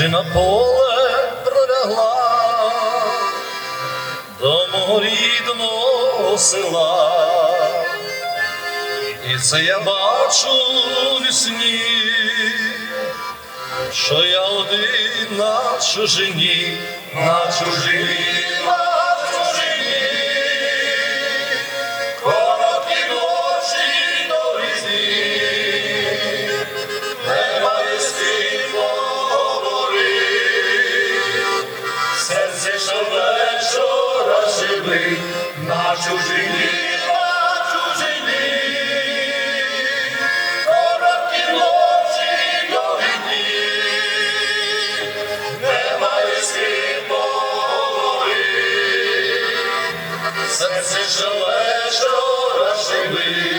чи на поле пролягла до мого рідного села, і це я бачу в сні, що я один на чужині, на чужині. серці живе, що рашиби.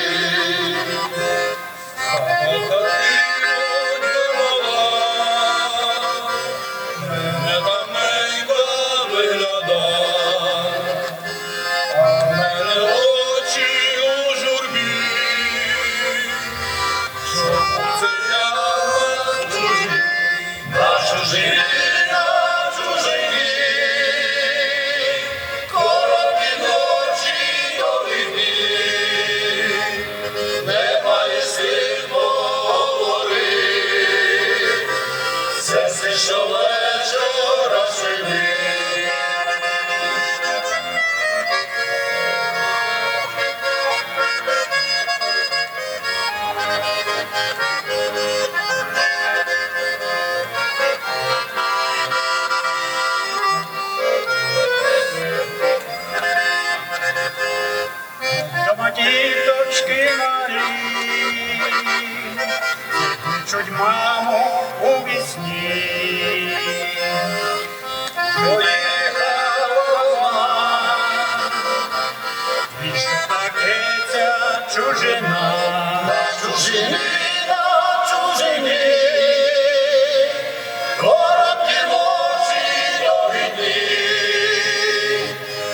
чужина, чужина, чужини, короткі ночі до війни,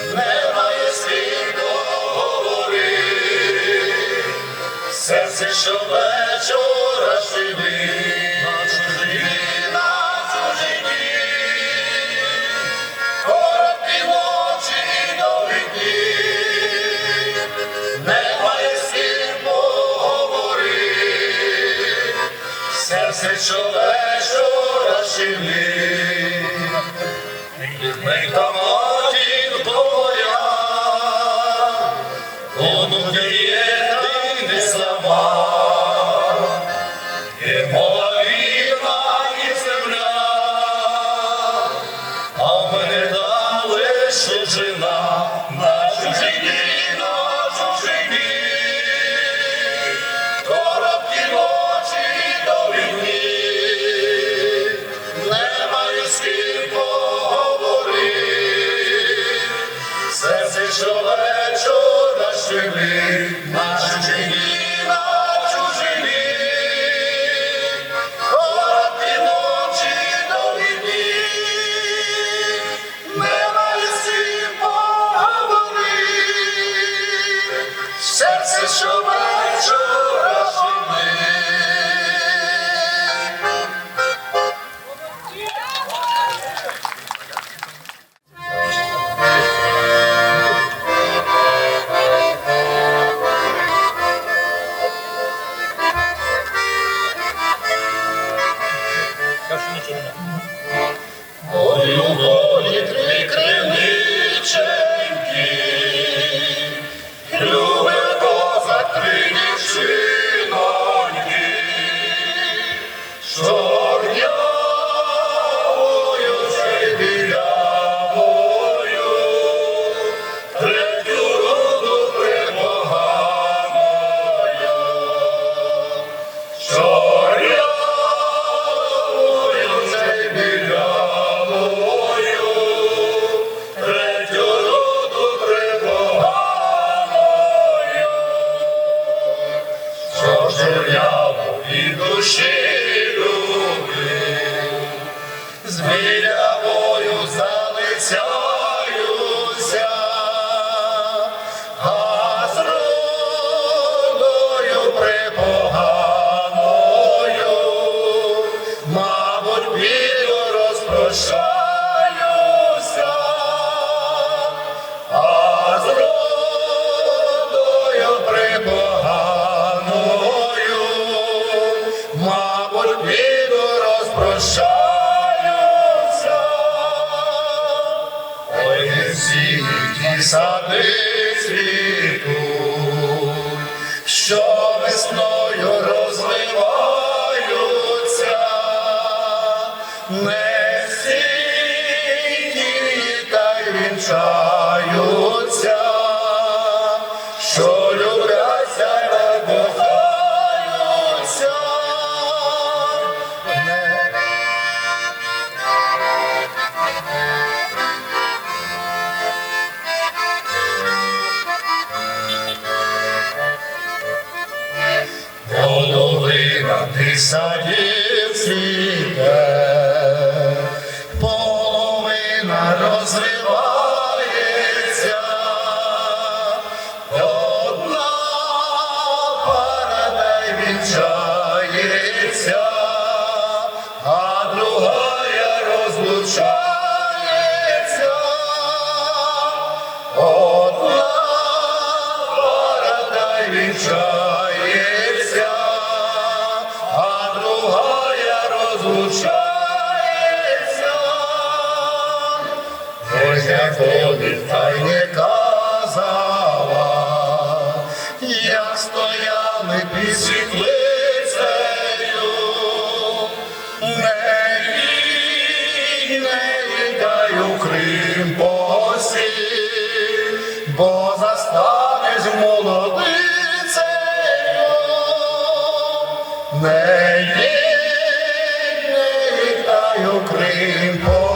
немає слів до говори, серце що вечора. Січове, що розчини, та матінко моя, онуки пишаюся, а зродою припоганою, мабуть, піду розпрощаюся, ой, всі ті сади. пишаються, що любляться і не кохаються. Половина ти садів, одна пара вінчається, а друга розлучається, Божня тобі та й не казала, як стояли під світли. станеш молодицею, не є, не вітаю крім.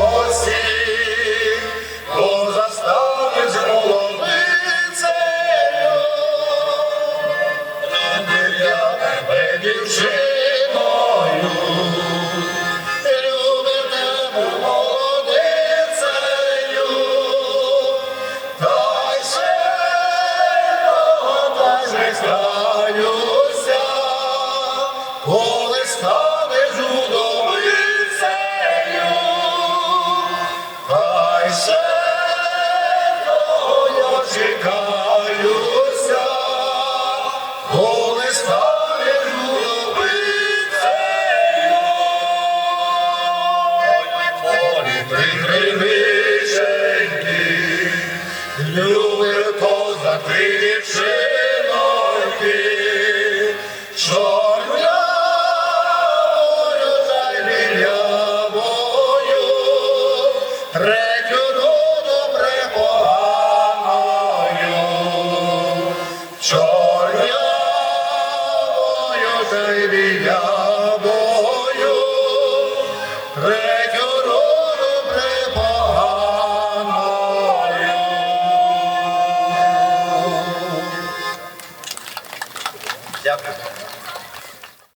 Levi